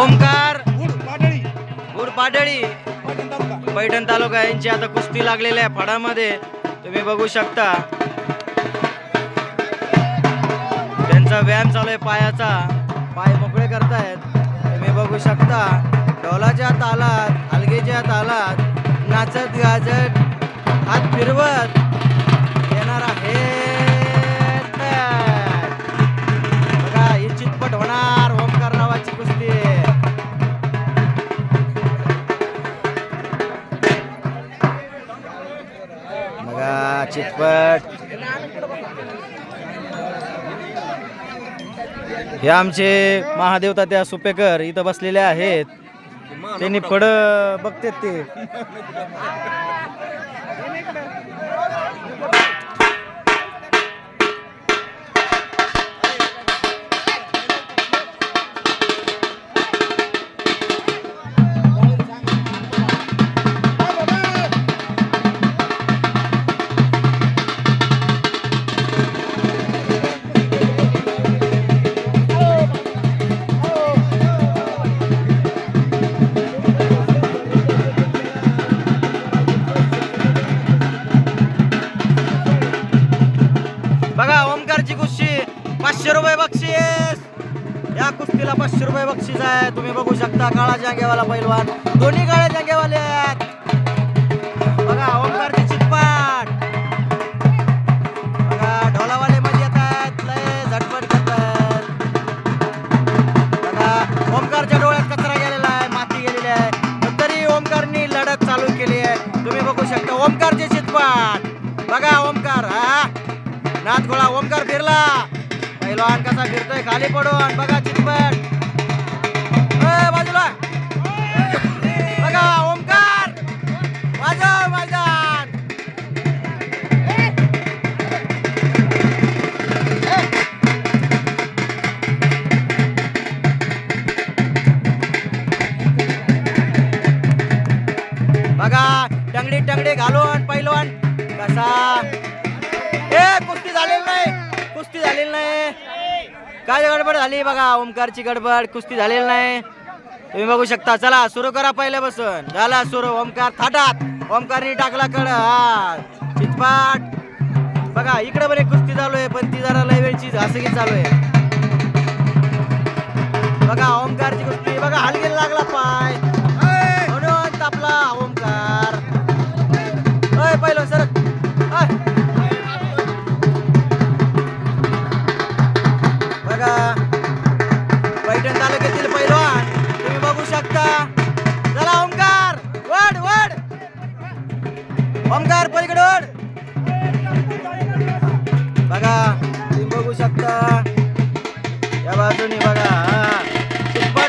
ओमकार पाडळी. पैठण तालुका यांची आता कुस्ती लागलेली आहे फडामध्ये. तुम्ही बघू शकता. त्यांचा व्यायाम चालू आहे पायाचा. पाय मोकळे करतायत. तुम्ही बघू शकता. ढोलाच्या तालात हलगीच्या तालात नाचत गाजत हात फिरवत चितपट. हे आमचे महादेव तात्या सुपेकर इथं बसलेले आहेत. त्यांनी फड बघतेत ते. पाचशे रुपये बक्षीस. या कुस्तीला पाचशे रुपये बक्षीस आहे. तुम्ही बघू शकता काळा जांगेवाला पैलवान. दोन्ही काळ्या जांगेवाले आहेत. बघा ओमकारची चितपाट बघा ढोलावाले मध्ये येत आहेत. लय झटपट करतात बघा ओमकारच्या डोळ्यात कचरा गेलेला आहे माती गेलेली आहे. पण तरी ओमकारनी लढत चालू केली आहे. तुम्ही बघू शकता ओमकारची चितपाट बघा ओमकार हा. नाथ गोळा ओमकार फिरला. पहिलवान कसा फिरतोय? खाली पडून. बघा चितपट. बाजूला. बघा ओमकार वाजव मैदान. बघा टंगडी टंगडी घालून पहिलवान कसा? ए कुस्ती झालेली नाही. झालेली नाही. काय गडबड झाली बघा ओमकारची गडबड कुस्ती झालेली नाही. तुम्ही बघू शकता चला सुरू करा पहिल्यापासून. झाला सुरू ओमकार थाटात. ओमकारनी टाकला कड हा चितपाट. बघा इकडे पण एक कुस्ती चालू आहे पण ती जरा लय वेळची घासगी चालू आहे. बघा ओमकारची कुस्ती बघा हलगीला लागला पाय. ओमकार पलीकडे बघा तुम्ही बघू शकता या बाजूने बघा हा.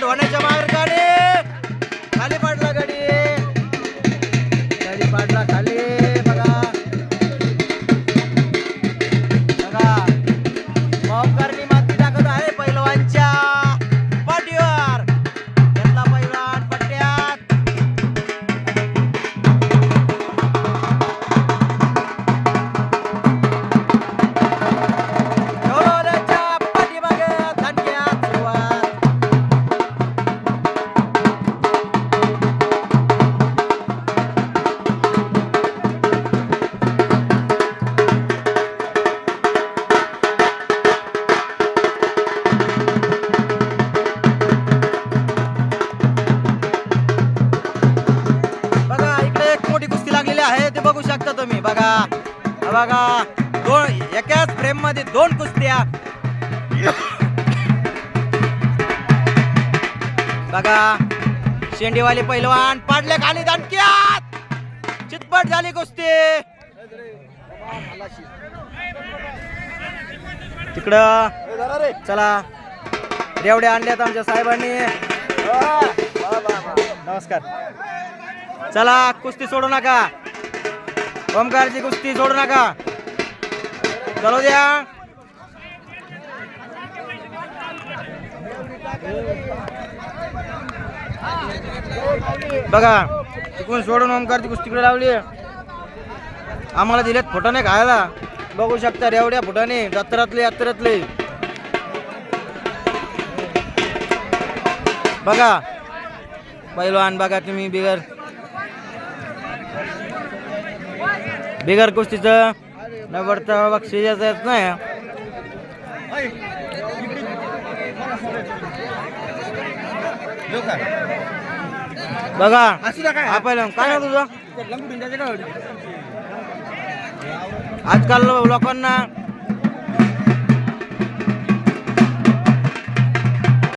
होण्याच्या मार्ग बघा. बघा. दोन एकाच फ्रेममध्ये दोन कुस्त्या. बघा. शेंडीवाले पैलवान पाडले खाली दणक्यात चितपट झाली कुस्ती. तिकडं. चला. रेवड्या आणल्यात आमच्या साहेबांनी. नमस्कार. चला कुस्ती सोडू नका. ओमकारची कुस्ती सोडू नका. चलो द्या. बघा तिकडून सोडून ओमकारची कुस्तीकडे लावली आम्हाला दिलेत फुटाने खायला. बघू शकता रेवड्या फुटाने जत्रातले यात्रेतले बघा. पैलवान बघा तुम्ही बिगर. बिगर कुस्तीचं नवडतं बक्षीस येत नाही. बघा द्या काय पहिलं काय नाव तुझं आजकाल लोकांना